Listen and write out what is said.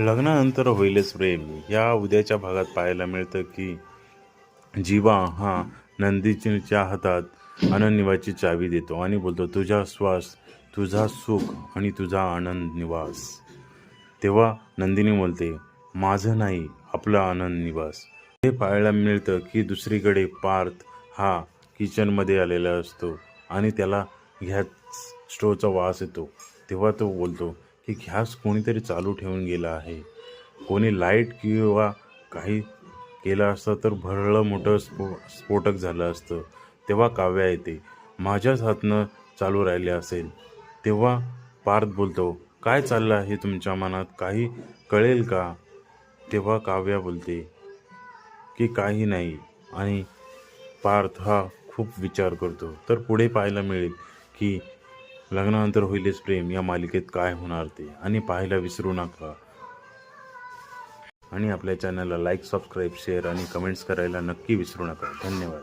लग्नानंतर होईलच प्रेम. या उद्याच्या भागात पाहायला मिळतं की जीवा हा नंदीच्या हातात आनंद चावी देतो आणि बोलतो तुझा श्वास तुझा सुख आणि तुझा आनंद निवास. तेव्हा नंदिनी बोलते माझं नाही आपला आनंद निवास. हे पाहायला मिळतं की दुसरीकडे पार्थ हा किचनमध्ये आलेला असतो आणि त्याला ह्या स्टोवचा वास येतो. तेव्हा तो बोलतो की घ्यास कोणीतरी चालू ठेवून गेला आहे. कोणी लाइट किंवा काही केलं असतं तर भरलं मोठं स्फो स्फोटक झालं असतं. तेव्हा काव्या येते. माझ्याच हातनं चालू राहिले असेल. तेव्हा पार्थ बोलतो काय चाललं आहे तुमच्या मनात? काही कळेल का? तेव्हा काव्या बोलते की काही नाही. आणि पार्थ हा खूप विचार करतो. तर पुढे पाहायला मिळेल की लग्नानंतर होईलच प्रेम या मालिकेत काय होणार ते? आणि पाहायला विसरू नका. आणि आपल्या चॅनलला लाईक सबस्क्राईब शेअर आणि कमेंट्स करायला नक्की विसरू नका. धन्यवाद.